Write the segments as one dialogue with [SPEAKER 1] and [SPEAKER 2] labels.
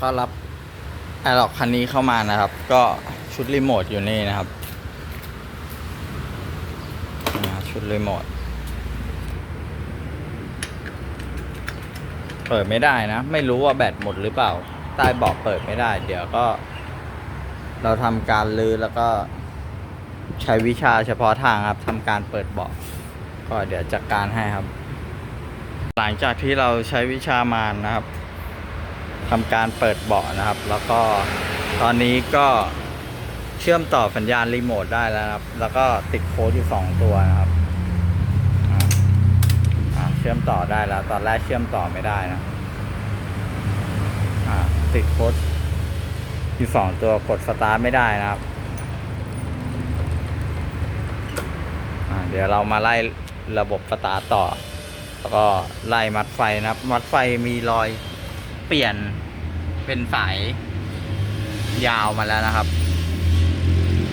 [SPEAKER 1] ก็รับแอร์ล็อกคันนี้เข้ามานะครับ ก็ชุดรีโมทอยู่นี่นะครับชุดรีโมทเปิดไม่ได้นะ ไม่รู้ว่าแบตหมดหรือเปล่า ใต้บาะเปิดไม่ได้ เดี๋ยวก็ เราทำการลือแล้วก็ใช้วิชาเฉพาะทางครับทำการเปิดเบาะก็เดี๋ยวจัดการให้ครับ หลังจากที่เราใช้วิชามานนะครับ ทำการเปิดเบาะนะครับ แล้วก็ตอนนี้ก็เชื่อมต่อสัญญาณรีโมทได้แล้วครับ แล้วก็ติดโค้ดอยู่สองตัวนะครับเชื่อมต่อได้แล้ว ตอนแรกเชื่อมต่อไม่ได้นะติดโค้ดอยู่สองตัวกดสตาร์ทไม่ได้นะครับเดี๋ยวเรามาไล่ระบบสตาร์ทต่อ แล้วก็ไล่มัดไฟนะครับ มัดไฟมีรอย เปลี่ยนเป็นสายยาวมาแล้วนะครับ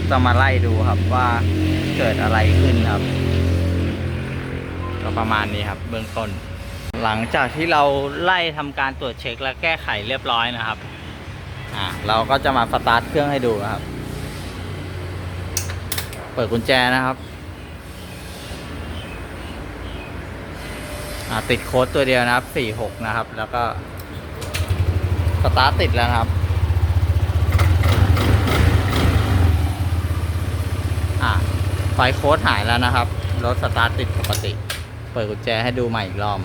[SPEAKER 1] จะมาไล่ดูครับว่าเกิดอะไรขึ้นครับ ก็ประมาณนี้ครับ เบื้องต้น หลังจากที่เราไล่ทำการตรวจเช็คและแก้ไขเรียบร้อยนะครับ อ่าเราก็จะมาสตาร์ทเครื่องให้ดูนะครับ เปิดกุญแจนะครับอ่าติดโค้ดตัวเดียวนะครับ 46 นะครับ แล้วก็ สตาร์ทติดแล้วครับ อ่าไฟโค้ดหายแล้วนะครับ รถสตาร์ทติดปกติ เปิดกุญแจให้ดูใหม่อีกรอบ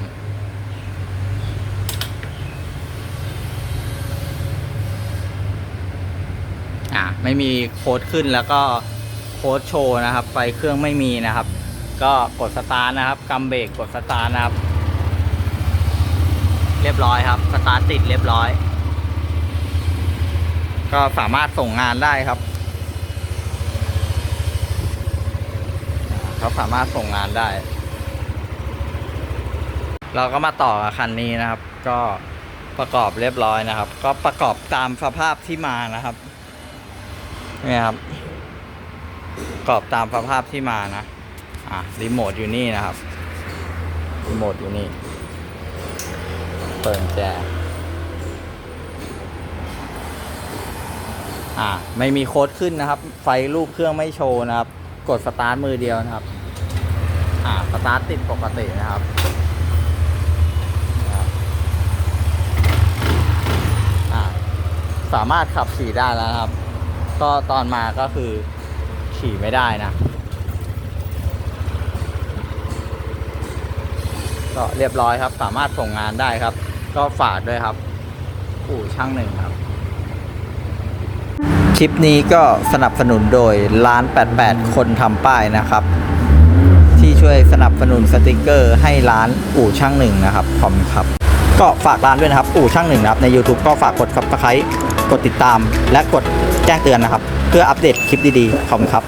[SPEAKER 1] อ่าไม่มีโค้ดขึ้นแล้วก็โค้ดโชว์นะครับ ไฟเครื่องไม่มีนะครับ ก็กดสตาร์ทนะครับกำเบรกกดสตาร์ทนะครับ เรียบร้อยครับ สตาร์ทติดเรียบร้อย ก็สามารถส่งงานได้ครับเขาสามารถส่งงานได้ เราก็มาต่อคันนี้นะครับ ก็ประกอบเรียบร้อยนะครับ ก็ประกอบตามสภาพที่มานะครับนี่ครับประกอบตามสภาพที่มานะอะรีโมทอยู่นี่นะครับรีโมทอยู่นี่ เปิดแจ อ่าไม่มีโค้ดขึ้นนะครับ ไฟรูปเครื่องไม่โชว์นะครับ กดสตาร์ทมือเดียวนะครับ อ่าสตาร์ทติดปกตินะครับสามารถขับขี่ได้แล้วครับ ก็ตอนมาก็คือขี่ไม่ได้นะ ก็เรียบร้อยครับ สามารถส่งงานได้ครับ ก็ฝากด้วยครับ อู่ช่างหนึ่งครับ ลิปนี้ก็สนับสนุนโดยร้าน 88 คนทำป้ายนะครับ ที่ช่วยสนับสนุนสติกเกอร์ ให้ร้านอู่ช่างหนึ่งนะครับขอบคุณครับ ก็ฝากร้านด้วยนะครับ อู่ช่างหนึ่งนะครับใน YouTube ก็ฝากกด subscribe กดติดตาม และกดแจ้งเตือนนะครับ เพื่ออัปเดตคลิปดีๆขอบคุณครับ